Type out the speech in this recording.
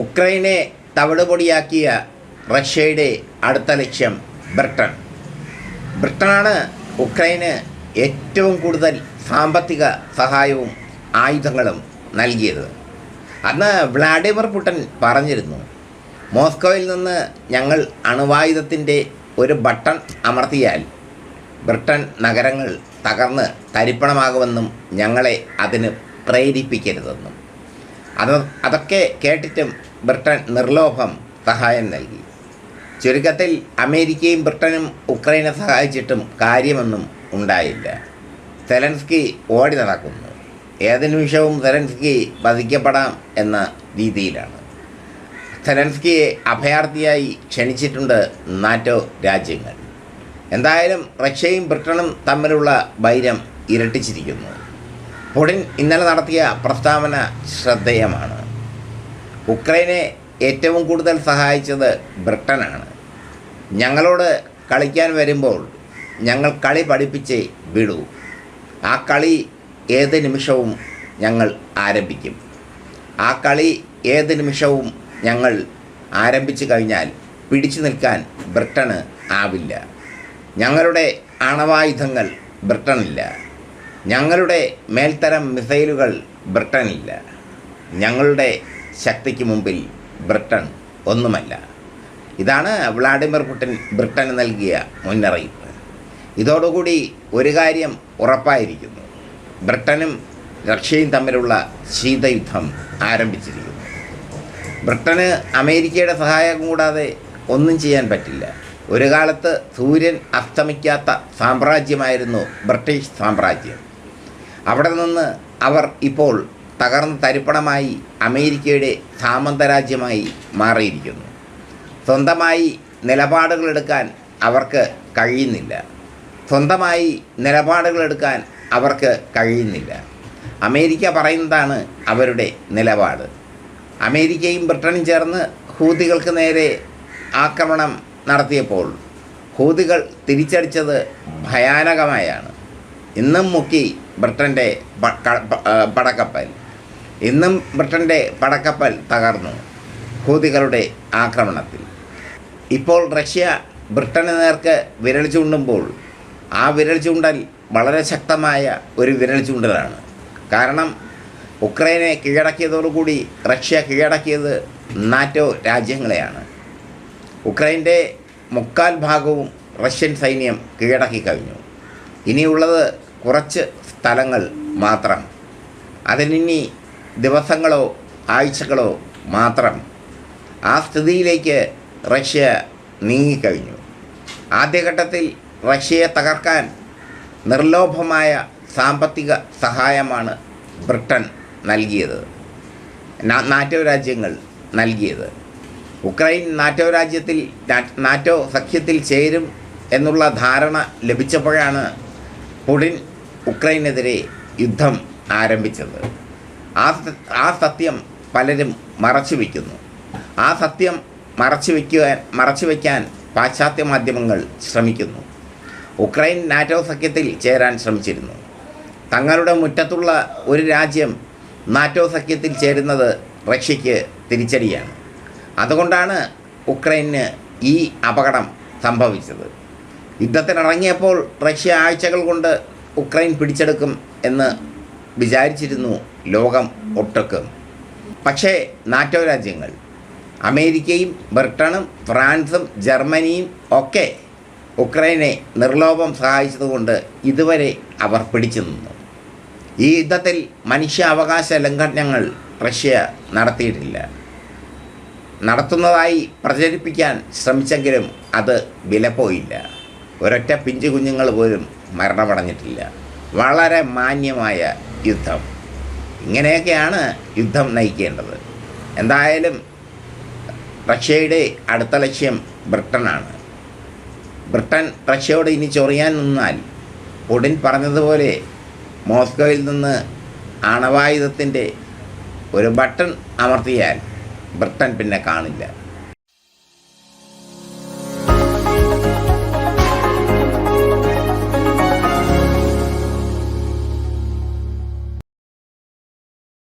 ഉക്രൈനെ തവിടുപൊടിയാക്കിയ റഷ്യയുടെ അടുത്ത ലക്ഷ്യം ബ്രിട്ടൻ. ബ്രിട്ടനാണ് ഉക്രൈന് ഏറ്റവും കൂടുതൽ സാമ്പത്തിക സഹായവും ആയുധങ്ങളും നൽകിയത്. അന്ന് വ്ളാഡിമിർ പുട്ടൻ പറഞ്ഞിരുന്നു മോസ്കോയിൽ നിന്ന് ഞങ്ങൾ അണുവായുധത്തിന്റെ ഒരു ബട്ടൺ അമർത്തിയാൽ ബ്രിട്ടൻ നഗരങ്ങൾ തകർന്ന് തരിപ്പണമാകുമെന്നും ഞങ്ങളെ അതിന് പ്രേരിപ്പിക്കരുതെന്നും. അത് അതൊക്കെ കേട്ടിട്ടും ബ്രിട്ടൻ നിർലോഭം സഹായം നൽകി. ചുരുക്കത്തിൽ അമേരിക്കയും ബ്രിട്ടനും ഉക്രൈനെ സഹായിച്ചിട്ടും കാര്യമൊന്നും ഉണ്ടായില്ല. സെലൻസ്കി ഓടി നടക്കുന്നു. ഏത് നിമിഷവും സെലൻസ്കി വധിക്കപ്പെടാം എന്ന രീതിയിലാണ്. സെലൻസ്കിയെ അഭയാർത്ഥിയായി ക്ഷണിച്ചിട്ടുണ്ട് നാറ്റോ രാജ്യങ്ങൾ. എന്തായാലും റഷ്യയും ബ്രിട്ടനും തമ്മിലുള്ള വൈരം ഇരട്ടിച്ചിരിക്കുന്നു. പുടിൻ ഇന്നലെ നടത്തിയ പ്രസ്താവന ശ്രദ്ധേയമാണ്. ഉക്രൈനെ ഏറ്റവും കൂടുതൽ സഹായിച്ചത് ബ്രിട്ടനാണ്. ഞങ്ങളോട് കളിക്കാൻ വരുമ്പോൾ ഞങ്ങൾ കളി പഠിപ്പിച്ച് വിടൂ. ആ കളി ഏത് നിമിഷവും ഞങ്ങൾ ആരംഭിക്കും. ആ കളി ഏത് നിമിഷവും ഞങ്ങൾ ആരംഭിച്ചു കഴിഞ്ഞാൽ പിടിച്ചു നിൽക്കാൻ ബ്രിട്ടന് ആവില്ല. ഞങ്ങളുടെ ആണവായുധങ്ങൾ ബ്രിട്ടനില്ല. ഞങ്ങളുടെ മേൽത്തരം മിസൈലുകൾ ബ്രിട്ടനില്ല. ഞങ്ങളുടെ ശക്തിക്ക് മുമ്പിൽ ബ്രിട്ടൻ ഒന്നുമല്ല. ഇതാണ് വ്ളാഡിമിർ പുടിൻ ബ്രിട്ടന് നൽകിയ മുന്നറിയിപ്പ്. ഇതോടുകൂടി ഒരു കാര്യം ഉറപ്പായിരിക്കുന്നു. ബ്രിട്ടനും റഷ്യയും തമ്മിലുള്ള ശീതയുദ്ധം ആരംഭിച്ചിരിക്കുന്നു. ബ്രിട്ടന് അമേരിക്കയുടെ സഹായം കൂടാതെ ഒന്നും ചെയ്യാൻ പറ്റില്ല. ഒരു കാലത്ത് സൂര്യൻ അസ്തമിക്കാത്ത സാമ്രാജ്യമായിരുന്നു ബ്രിട്ടീഷ് സാമ്രാജ്യം. അവിടെ നിന്ന് അവർ ഇപ്പോൾ തകർന്ന തരിപ്പണമായി അമേരിക്കയുടെ സാമന്തരാജ്യമായി മാറിയിരിക്കുന്നു. സ്വന്തമായി നിലപാടുകളെടുക്കാൻ അവർക്ക് കഴിയുന്നില്ല. സ്വന്തമായി നിലപാടുകളെടുക്കാൻ അവർക്ക് കഴിയുന്നില്ല. അമേരിക്ക പറയുന്നതാണ് അവരുടെ നിലപാട്. അമേരിക്കയും ബ്രിട്ടനും ചേർന്ന് ഹൂതികൾക്ക് നേരെ ആക്രമണം നടത്തിയപ്പോൾ ഹൂതികൾ തിരിച്ചടിച്ചത് ഭയാനകമായാണ്. ഇന്നും മുക്കി ബ്രിട്ടന്റെ പടക്കപ്പൽ. ഇന്നും ബ്രിട്ടന്റെ പടക്കപ്പൽ തകർന്നു ഹൂതികളുടെ ആക്രമണത്തിൽ. ഇപ്പോൾ റഷ്യ ബ്രിട്ടന് നേർക്ക് വിരൽ ചൂണ്ടുമ്പോൾ ആ വിരൽ ചൂണ്ടൽ വളരെ ശക്തമായ ഒരു വിരൽ ചൂണ്ടലാണ്. കാരണം ഉക്രൈനെ കീഴടക്കിയതോടുകൂടി റഷ്യ കീഴടക്കിയത് നാറ്റോ രാജ്യങ്ങളെയാണ്. ഉക്രൈന്റെ മുക്കാൽ ഭാഗവും റഷ്യൻ സൈന്യം കീഴടക്കി കഴിഞ്ഞു ഇനിയുള്ളത് കുറച്ച് സ്ഥലങ്ങൾ മാത്രം. അതിനി ദിവസങ്ങളോ ആഴ്ചകളോ മാത്രം ആ സ്ഥിതിയിലേക്ക് റഷ്യ നീങ്ങിക്കഴിഞ്ഞു. ആദ്യഘട്ടത്തിൽ റഷ്യയെ തകർക്കാൻ നിർലോഭമായ സാമ്പത്തിക സഹായമാണ് ബ്രിട്ടൻ നൽകിയത്. നാറ്റോ രാജ്യങ്ങൾ നൽകിയത്. ഉക്രൈൻ നാറ്റോ രാജ്യത്തിൽ നാറ്റോ സഖ്യത്തിൽ ചേരും എന്നുള്ള ധാരണ ലഭിച്ചപ്പോഴാണ് പുടിൻ ഉക്രൈനെതിരെ യുദ്ധം ആരംഭിച്ചത്. ആ സത്യം പലരും മറച്ചു വയ്ക്കുന്നു ആ സത്യം മറച്ചു വയ്ക്കുവാൻ മറച്ചു വയ്ക്കാൻ പാശ്ചാത്യ മാധ്യമങ്ങൾ ശ്രമിക്കുന്നു. ഉക്രൈൻ നാറ്റോ സഖ്യത്തിൽ ചേരാൻ ശ്രമിച്ചിരുന്നു. തങ്ങളുടെ മുറ്റത്തുള്ള ഒരു രാജ്യം നാറ്റോ സഖ്യത്തിൽ ചേരുന്നത് റഷ്യയ്ക്ക് തിരിച്ചടിയാണ്. അതുകൊണ്ടാണ് ഉക്രൈന് ഈ അപകടം സംഭവിച്ചത്. യുദ്ധത്തിനിറങ്ങിയപ്പോൾ റഷ്യ ആഴ്ചകൾ കൊണ്ട് ഉക്രൈൻ പിടിച്ചെടുക്കും എന്ന് വിചാരിച്ചിരുന്നു ലോകം ഒട്ടുക്കും. പക്ഷേ നാറ്റോ രാജ്യങ്ങൾ അമേരിക്കയും ബ്രിട്ടനും ഫ്രാൻസും ജർമ്മനിയും ഒക്കെ ഉക്രൈനെ നിർലോഭം സഹായിച്ചതുകൊണ്ട് ഇതുവരെ അവർ പിടിച്ചു നിന്നു. ഈ യുദ്ധത്തിൽ മനുഷ്യാവകാശ ലംഘനങ്ങൾ റഷ്യ നടത്തിയിട്ടില്ല. നടത്തുന്നതായി പ്രചരിപ്പിക്കാൻ ശ്രമിച്ചെങ്കിലും അത് വിലപ്പോയില്ല. ഒരൊറ്റ പിഞ്ചു കുഞ്ഞുങ്ങൾ പോലും മരണമടഞ്ഞിട്ടില്ല. വളരെ മാന്യമായ യുദ്ധം. ഇങ്ങനെയൊക്കെയാണ് യുദ്ധം നയിക്കേണ്ടത്. എന്തായാലും റഷ്യയുടെ അടുത്ത ലക്ഷ്യം ബ്രിട്ടനാണ്. ബ്രിട്ടൻ റഷ്യയോട് ഇനി ചൊറിയാൻ നിന്നാൽ ഉടൻ പറഞ്ഞതുപോലെ മോസ്കോയിൽ നിന്ന് ആണവായുധത്തിന്റെ ഒരു ബട്ടൺ അമർത്തിയാൽ ബ്രിട്ടൻ പിന്നെ കാണില്ല.